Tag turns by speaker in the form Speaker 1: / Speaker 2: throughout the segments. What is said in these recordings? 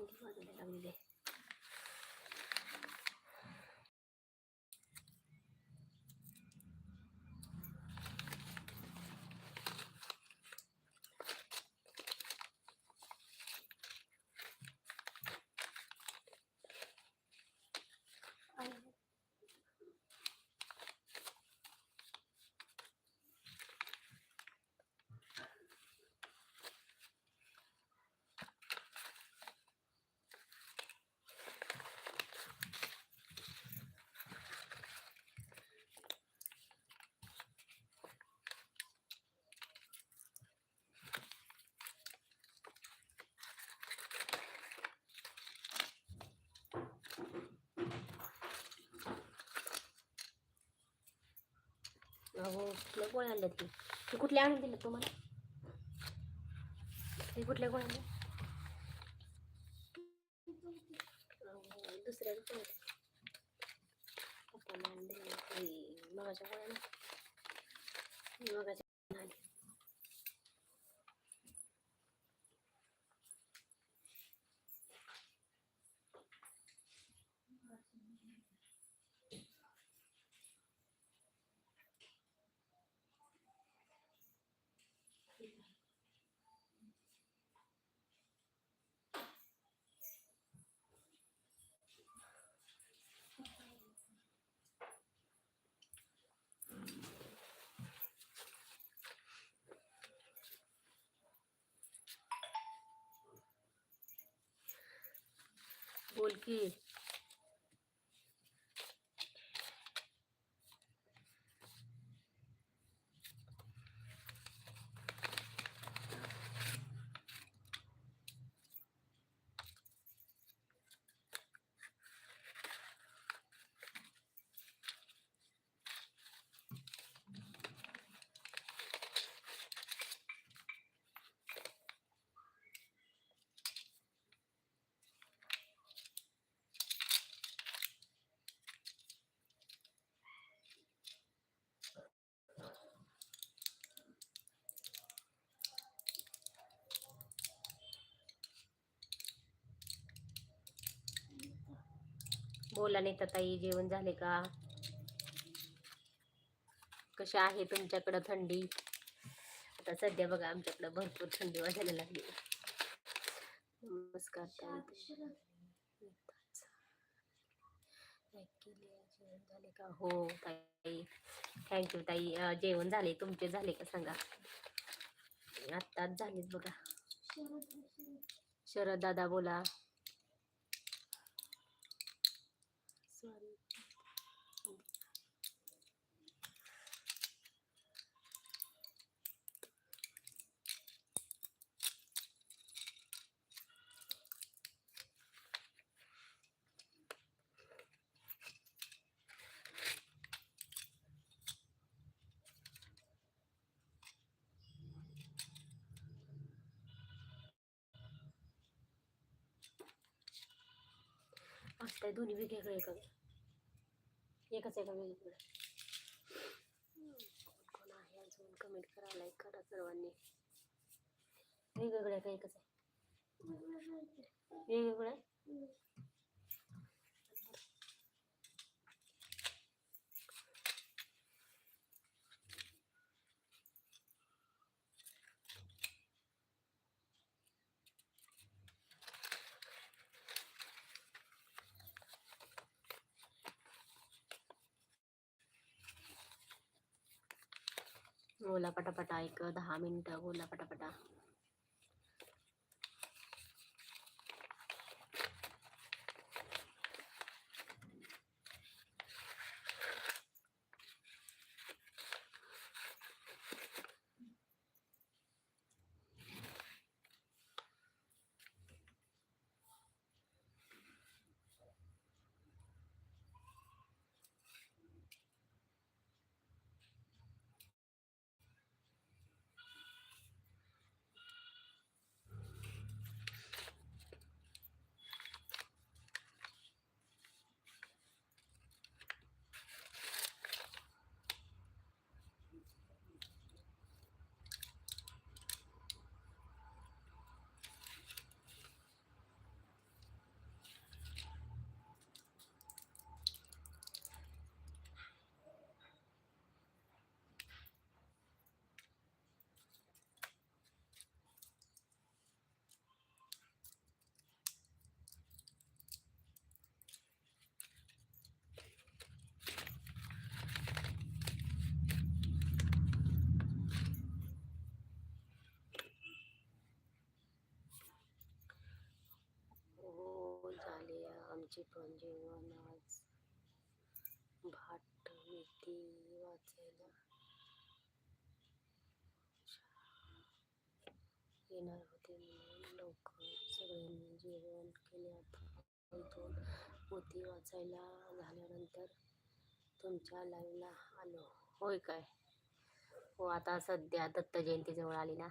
Speaker 1: थंडी वाजायला लागलेली आहे अहो कुठल्या गोळ्या आणल्या ती. ती कुठल्या आणून दिलं तुम्हाला? ते कुठल्या गोळ्या आणल्या अहो, दुसऱ्या गोळ्या आणून आणलेल्या मगाच्या गोळ्या मगाच्या बोल की. बोला नेता ताई जेवण झाले का? कशा आहे तुमच्याकडं थंडी? आता सध्या बघा आमच्याकडं भरपूर थंडी वाजायला लागली. नमस्कार जेवण झाले का हो ताई. थँक्यू ताई. जेवण झाले? तुमचे झाले का? सांगा. आत्ताच झालेत बघा. शरद दादा बोला. असं दोन्ही वेगवेगळे एका एकच आहे का वेगवेगळं कोण आहे अजून? कमेंट करा लाईक करा सर्वांनी. वेगवेगळ्या का एकच आहे? वेगवेगळं आहे बोला पटापटा एक दहा मिनिटं बोला पटापटा. आमचे पण जेवण आज भात मेथी वाचायला येणार होते म्हणून लवकर सगळ्यांनी जेवण केले आता इथून मोती वाचायला झाल्यानंतर तुमच्या लाईव्हला आलो. होय काय? हो आता सध्या दत्त जयंती जवळ आली ना?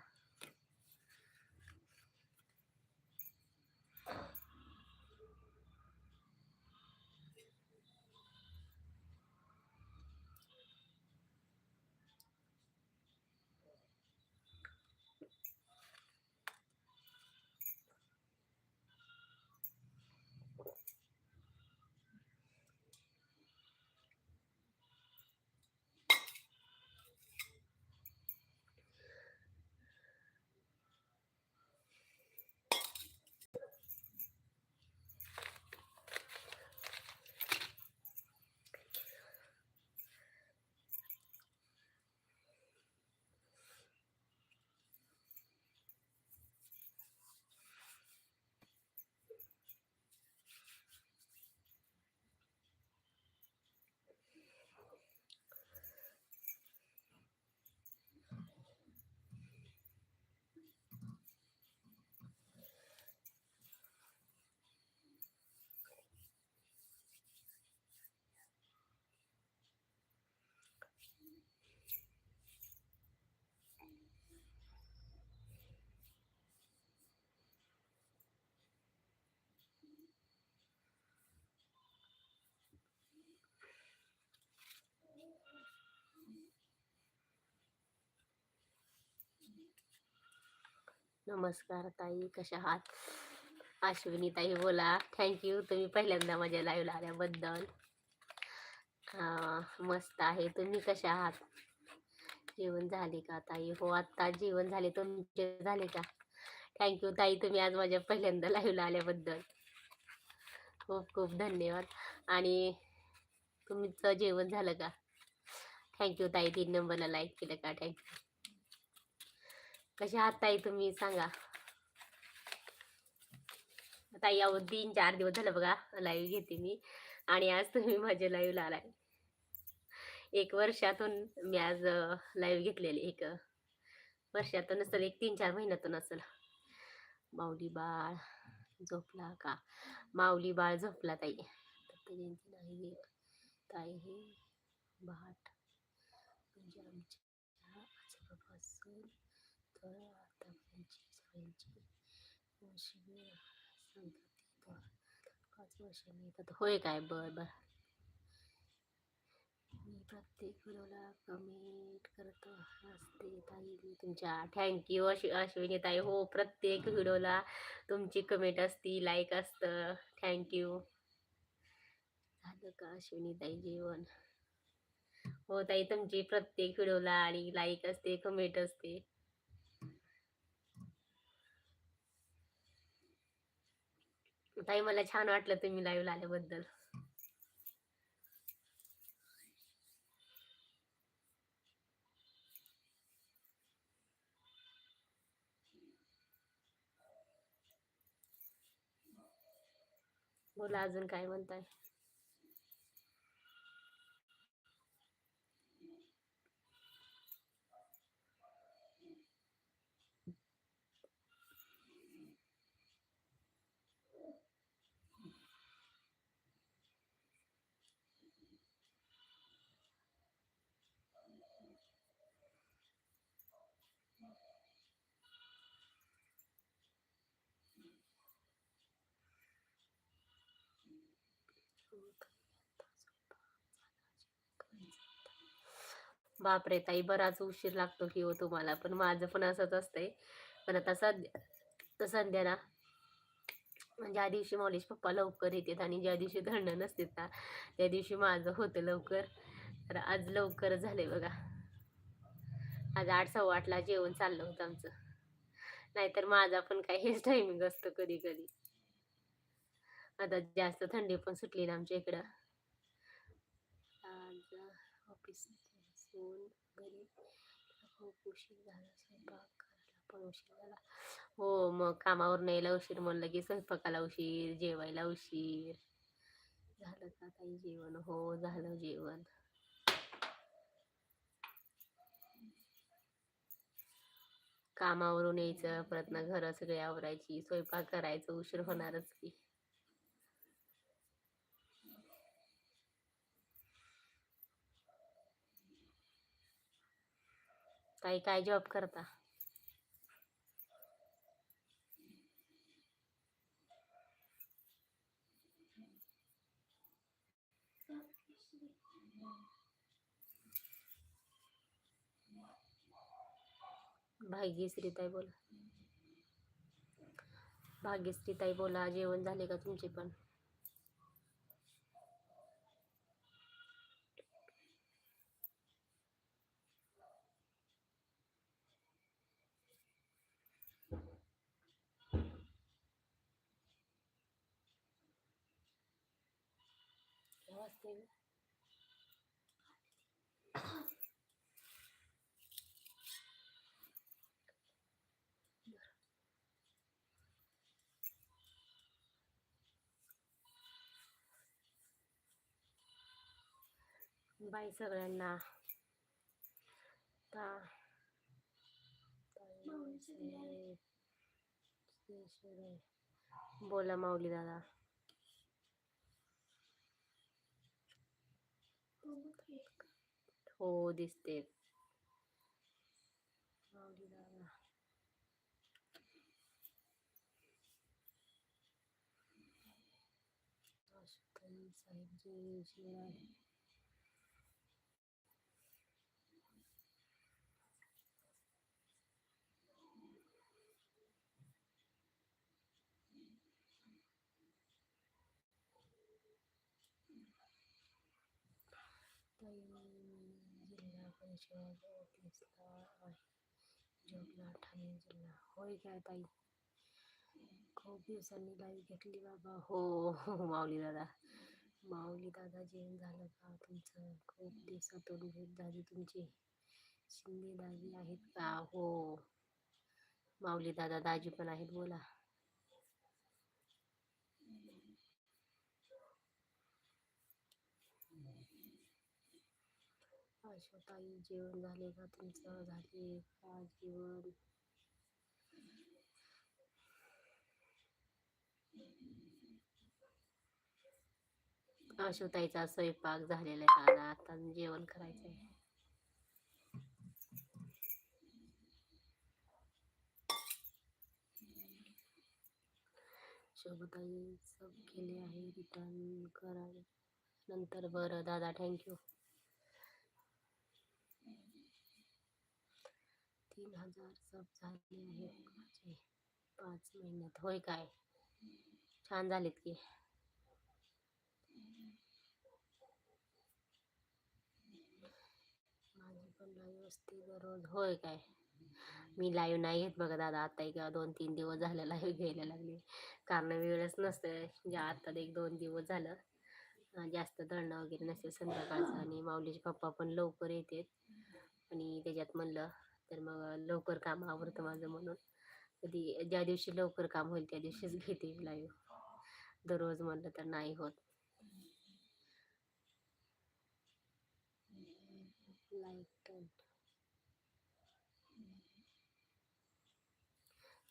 Speaker 1: नमस्कार ताई कशा आहात? अश्विनी ताई बोला. थँक्यू तुम्ही पहिल्यांदा माझ्या लाईव्हला आल्याबद्दल. मस्त आहे. तुम्ही कशा आहात? जेवण झाले का ताई? हो आत्ता जेवण झाले. तुमचे झाले का? थँक्यू ताई तुम्ही आज माझ्या पहिल्यांदा लाईव्हला आल्याबद्दल. खूप खूप धन्यवाद. आणि तुमचं जेवण झालं का? थँक्यू ताई तीन नंबरला लाईक केलं का? थँक्यू कशा आहात ताई तुम्ही? सांगा. ताई अहो तीन चार दिवस झालं बघा लाईव्ह घेते मी. आणि आज तुम्ही माझ्या लाईव्हला आलाय. एक वर्षातून मी आज लाईव्ह घेतलेली एक. वर्षातून असेल एक तीन चार महिन्यातून असेल. माऊली बाळ झोपला का? माऊली बाळ झोपला ताई. जयंती नाही ताई हे भाट. म्हणजे आमच्या तर आतापर्यंतची सगळ्यांची शिबिर सांगतात येतात पाच येतात होय काय बर बर मी प्रत्येक व्हिडिओला कमेंट करत असते ताई. मी तुमच्या थँक्यू अश्वि अश्विनी ताई हो प्रत्येक व्हिडिओला तुमची कमेंट असती लाईक असतं थँक्यू झालं का अश्विनी ताई जेवण हो ताई तुमची प्रत्येक व्हिडिओला आणि लाईक असते कमेंट असते ताई मला छान वाटलं तुम्ही लाईव्ह आल्याबद्दल. बोला अजून काय म्हणताय? बापरे! ताई बराच उशीर लागतो की हो तुम्हाला. पण माझं पण असंच असतंय. पण आता सध्या सध्या ना म्हणजे ज्या दिवशी मॉलेज पप्पा लवकर येतात आणि ज्या दिवशी धरणं नसते ना त्या दिवशी माझं होतं लवकर. तर आज लवकर झालंय बघा. आज आठ सव्वा आठला जेवण चाललं होतं आमचं. नाहीतर माझा पण काही हेच टायमिंग असतं कधी कधी आता जास्त थंडी पण सुटली ना आमच्या इकडं. आज ऑफिस येऊन घरी खूप उशीर झाला स्वयंपाक करायला पण उशीर झाला. हो मग कामावर न्यायला उशीर म्हणलं की स्वयंपाकाला उशीर जेवायला उशीर. झालं का काही जेवण? हो झालं जेवण. कामावरून यायचं परत ना घर सगळी आवरायची स्वयंपाक करायचं उशीर होणारच की. काही काय जॉब करता? भाग्यश्री ताई बोला. भाग्यश्री ताई बोला जेवण झाले का तुमचे पण? गं? बाय सगळ्यांना. ता. बोला माऊली दादा. for this step. How did I... Thank you. परिषद ऑफिसला आहे जॉबला ठाणे जिल्हा होय काय ताई खूप दिवसांनी लाईव्ह घेतली बाबा हो हो माऊली दादा माऊली दादा जेवण झालं का तुमचं खूप दिवसातून भेट झाली तुमची शिंदे दाजी आहेत का हो माऊली दादा दाजी पण आहेत बोला आशोताई जेवण झाले का? तुमचं झाले का जेवण? आशोताईचा स्वयंपाक झालेला आहे दादा आता जेवण करायचं आहे. शोभताई सब केले आहे. रिटर्न करा नंतर बरं. दादा थँक्यू तीन हजार सब झाले आहेत माझे पाच महिन्यात. होय काय? छान झालेत की. माझी पण लाईव्ह असते दररोज. होय काय? मी लाईव्ह नाही घेत बघा दादा. आता एक दोन तीन दिवस झालं लाईव्ह घ्यायला लागले. कारण वेळच नसतं जे म्हणजे आता एक दोन दिवस झालं. जास्त दळणं वगैरे नसेल संध्याकाळचं. आणि माऊलीचे पप्पा पण लवकर येतात. आणि त्याच्यात म्हणलं तर मग लवकर काम आवरतं माझं म्हणून. कधी ज्या दिवशी लवकर काम होईल त्या दिवशीच घेते लाईव्ह दररोज म्हणलं तर नाही होत.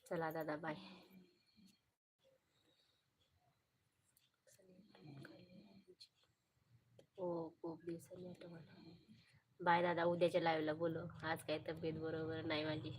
Speaker 1: चला दादा बाय हो खूप दिवसांनी आठवण. बाय दादा उद्याच्या लाईव्हला बोलू आज काय तब्येत बरोबर नाही माझी.